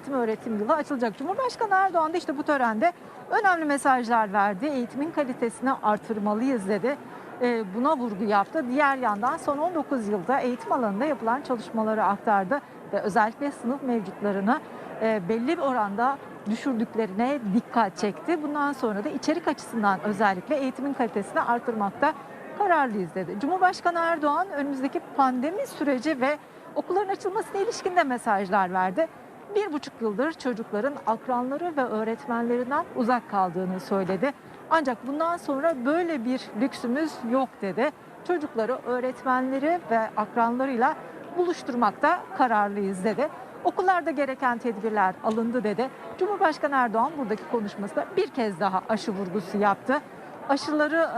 eğitim öğretim yılı açılacak. Cumhurbaşkanı Erdoğan da işte bu törende önemli mesajlar verdi. Eğitimin kalitesini artırmalıyız dedi. Ee, Buna vurgu yaptı. Diğer yandan son 19 yılda eğitim alanında yapılan çalışmaları aktardı ve özellikle sınıf mevcutlarını e, belli bir oranda düşürdüklerine dikkat çekti. Bundan sonra da içerik açısından özellikle eğitimin kalitesini artırmakta kararlıyız dedi. Cumhurbaşkanı Erdoğan önümüzdeki pandemi süreci ve okulların açılmasına ilişkin de mesajlar verdi. Bir buçuk yıldır çocukların akranları ve öğretmenlerinden uzak kaldığını söyledi. Ancak bundan sonra böyle bir lüksümüz yok dedi. Çocukları öğretmenleri ve akranlarıyla buluşturmakta kararlıyız dedi. Okullarda gereken tedbirler alındı dedi. Cumhurbaşkanı Erdoğan buradaki konuşmasında bir kez daha aşı vurgusu yaptı. Aşıları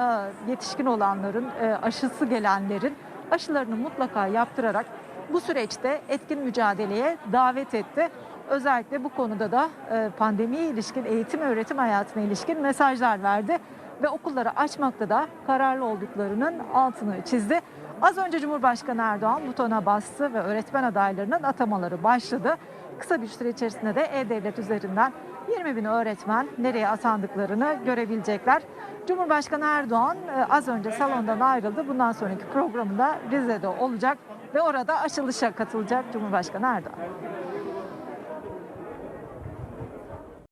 e, yetişkin olanların, e, aşısı gelenlerin aşılarını mutlaka yaptırarak bu süreçte etkin mücadeleye davet etti. Özellikle bu konuda da e, pandemiye ilişkin eğitim öğretim hayatına ilişkin mesajlar verdi ve okulları açmakta da kararlı olduklarının altını çizdi. Az önce Cumhurbaşkanı Erdoğan butona bastı ve öğretmen adaylarının atamaları başladı. Kısa bir süre içerisinde de E-Devlet üzerinden 20 bin öğretmen nereye atandıklarını görebilecekler. Cumhurbaşkanı Erdoğan e, az önce salondan ayrıldı. Bundan sonraki programında Rize'de olacak ve orada açılışa katılacak Cumhurbaşkanı Erdoğan.